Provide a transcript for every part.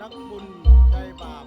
นักบุญใจบาป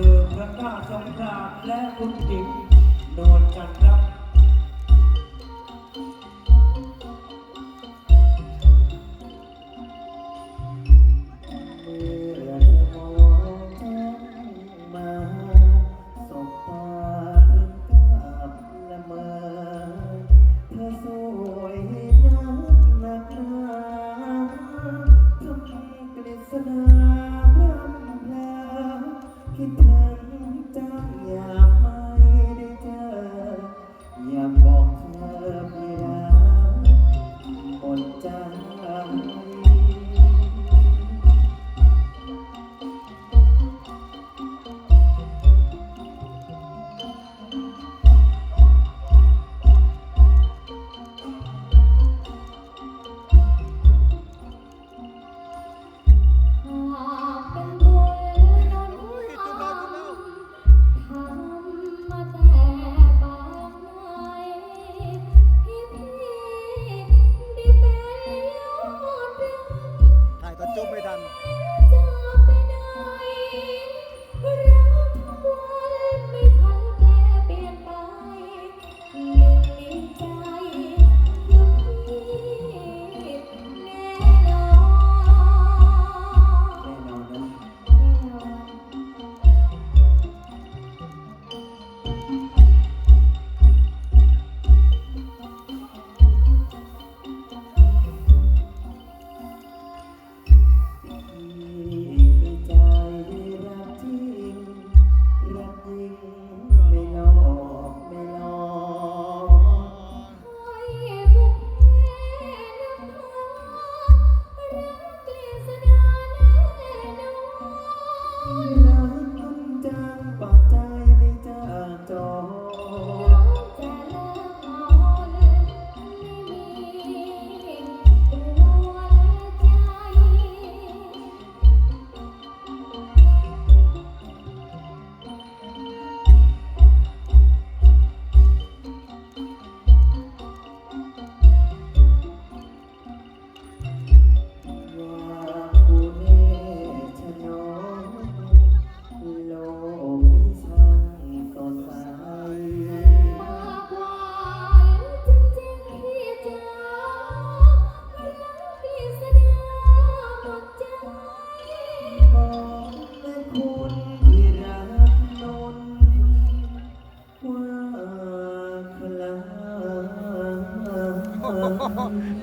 เธอพระธาตุสงครามและคุณจิ๋งนวนกันรัก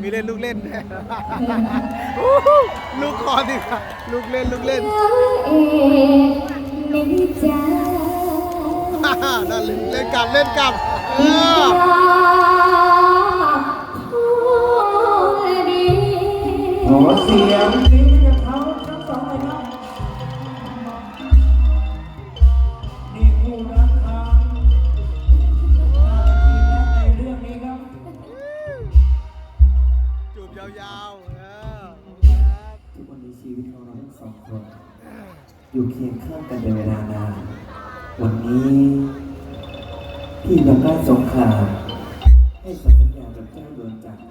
มีเล่นลูกเล่นแน่ลูกคอดิค่ะลูกเล่นลูกเล่นเอกในใจนั่นเล่นเล่นกลับเล่นกลับเออ ยาวๆเออทุกวันในชีวิตของเราทั้งสองคน อยู่เคียงข้างกันเป็นเวลานานวันนี้พี่ยังได้สงครามให้สัญญากับเจ้าดวงจันทร์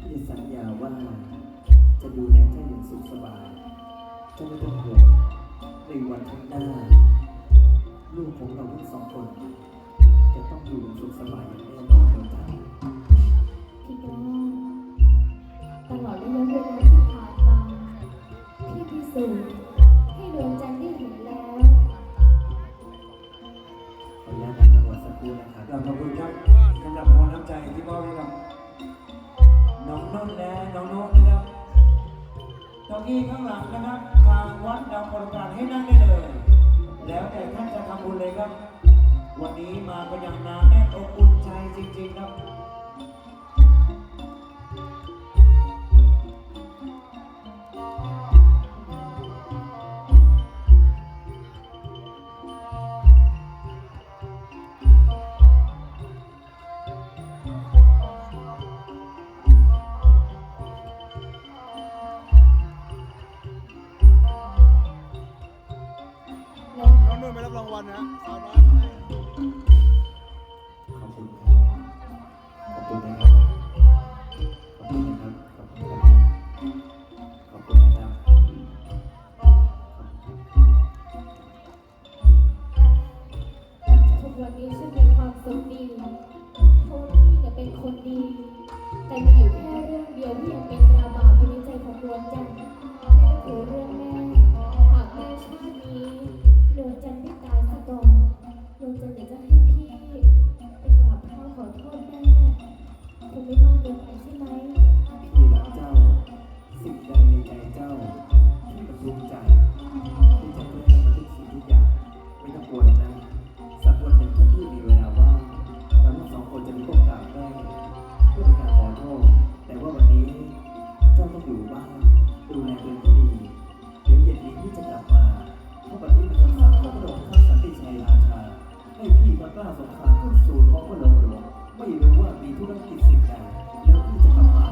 พี่สัญญาว่าจะดูแลเจ้าอย่างสุขสบายเจ้าไม่ต้องห่วงในวันข้างหน้าลูกของเราทั้งสองคน จะต้องอยู่อย่างสุขสบายอย่างแน่นอนดวงจันทร์ พี่ก้องตลอดระยะ เวลาที่ผ่านมาพี่พิสูจน์ให้ดวงจันทร์ได้เห็นแล้ว ขออนุญาตนั่งหัวสักครู่นะครับขอบคุณครับสำหรับพรน้ำใจที่มอบให้กับน้องนุ่นและน้องโน้ตนะครับเก้าอี้ข้างหลังนะครับ ทางวัดดาวโปรดการให้นั่งได้เลย แล้วแต่ท่านจะทำบุญเลยครับ วันนี้มากันอย่างหนาแน่นอบอุ่นใจจริง ๆ ครับ นุ่นนะสาวน้อยมาให้ ขอโทษ แต่ว่าวันนี้เจ้าต้องอยู่บ้านดูแลตัวเองให้ดีเดี๋ยวเย็นนี้ที่จะกลับมาเพราะวันนี้เป็นคำสั่งของพระองค์ท่านสันติชัยราชา ให้พี่มากล้าสงครามขึ้นสู่ท้องพระองค์หลวงไม่รู้ว่ามีธุรกิจสิ่งใดแล้วพี่จะกลับมา